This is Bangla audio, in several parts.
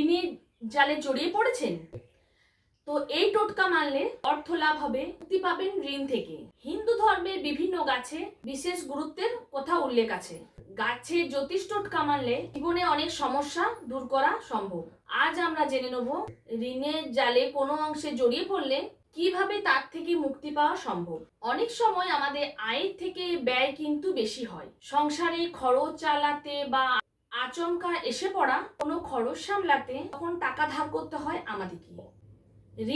ঋণের জালে জড়িয়ে পড়েছেন? তো এই টোটকা মানলে অর্থ লাভ হবে মুক্তি পাবেন ঋণ থেকে। হিন্দু ধর্মের বিভিন্ন গাছে বিশেষ গুরুত্বের কথা উল্লেখ আছে। গাছে জ্যোতিষ টোটকা মানলে জীবনে অনেক সমস্যা দূর করা সম্ভব। আজ আমরা জেনে নেব, ঋণের জালে কোনো অংশে জড়িয়ে পড়লে কীভাবে তার থেকে মুক্তি পাওয়া সম্ভব? অনেক সময় আমাদের আয়ের থেকে ব্যয় কিন্তু বেশি হয়। সংসারে খরচ চালাতে বা আচমকা এসে পড়া কোনো খরচ সামলাতে তখন টাকা ধার করতে হয় আমাদেরকে।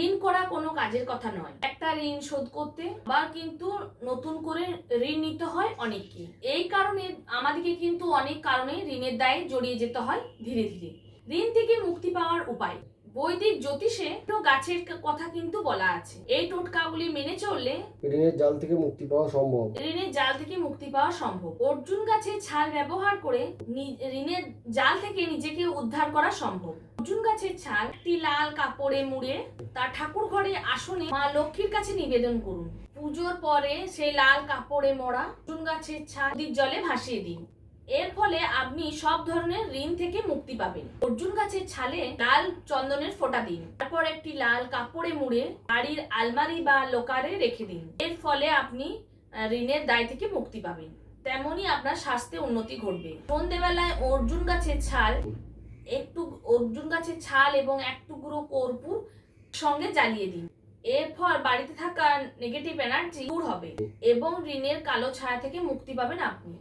ঋণ করা কোনো কাজের কথা নয়। একটা ঋণ শোধ করতে বা কিন্তু নতুন করে ঋণ নিতে হয় অনেককে। এই কারণে আমাদেরকে কিন্তু অনেক কারণে ঋণের দায়ে জড়িয়ে যেতে হয় ধীরে ধীরে। ঋণ থেকে মুক্তি পাওয়ার উপায়। বৈদিক জ্যোতিষে তো গাছের কথা কিন্তু বলা আছে। এই টোটকাগুলি মেনে চললে ঋণের জাল থেকে মুক্তি পাওয়া সম্ভব। ঋণের জাল থেকে মুক্তি পাওয়া সম্ভব। অর্জুন গাছের ছাল ব্যবহার করে ঋণের জাল থেকে নিজেকে উদ্ধার করা সম্ভব। অর্জুন গাছের ছাল একটি লাল কাপড়ে মুড়ে তার ঠাকুর ঘরে আসনে মা লক্ষ্মীর কাছে নিবেদন করুন। পুজোর পরে সেই লাল কাপড়ে মোড়া অর্জুন গাছের ছাল নদীর জলে ভাসিয়ে দিন। এর ফলে আপনি সব ধরনের ঋণ থেকে মুক্তি পাবেন। অর্জুন গাছের ছালে লাল চন্দনের ফোঁটা দিন। তারপর একটি লাল কাপড়ে মুড়ে বাড়ির আলমারি বা লোকারে রেখে দিন। এর ফলে আপনি ঋণের দায় থেকে মুক্তি পাবেন। তেমনই আপনার স্বাস্থ্যে উন্নতি ঘটবে। সন্ধেবেলায় অর্জুন গাছের ছাল, একটু অর্জুন গাছের ছাল এবং এক টুকরো কর্পূর সঙ্গে জ্বালিয়ে দিন। এর ফল বাড়িতে থাকা নেগেটিভ এনার্জি দূর হবে এবং ঋণের কালো ছায়া থেকে মুক্তি পাবেন আপনি।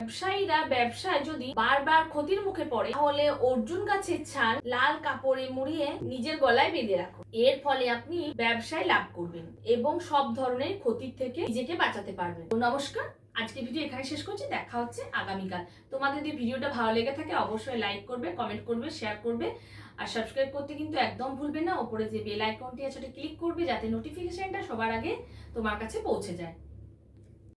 ব্যবসায়ীরা ব্যবসায় যদি বারবার ক্ষতির মুখে পড়ে, তাহলে অর্জুন গাছের ছাল লাল কাপড়ে মুড়িয়ে নিজের গলায় বেঁধে রাখুন। এর ফলে আপনি ব্যবসায় লাভ করবেন এবং সব ধরনের ক্ষতির থেকে নিজেকে বাঁচাতে পারবেন। নমস্কার আজকে ভিডিও এখানে শেষ করছি। দেখা হচ্ছে আগামীকাল। তোমাদের যদি ভিডিওটা ভালো লেগে থাকে, অবশ্যই লাইক করবে কমেন্ট করবে শেয়ার করবে। আর সাবস্ক্রাইব করতে কিন্তু একদম ভুলবে না। ওপরে যে বেল আইকনটি আছে, ওটা ক্লিক করবে, যাতে নোটিফিকেশনটা সবার আগে তোমার কাছে পৌঁছে যায়।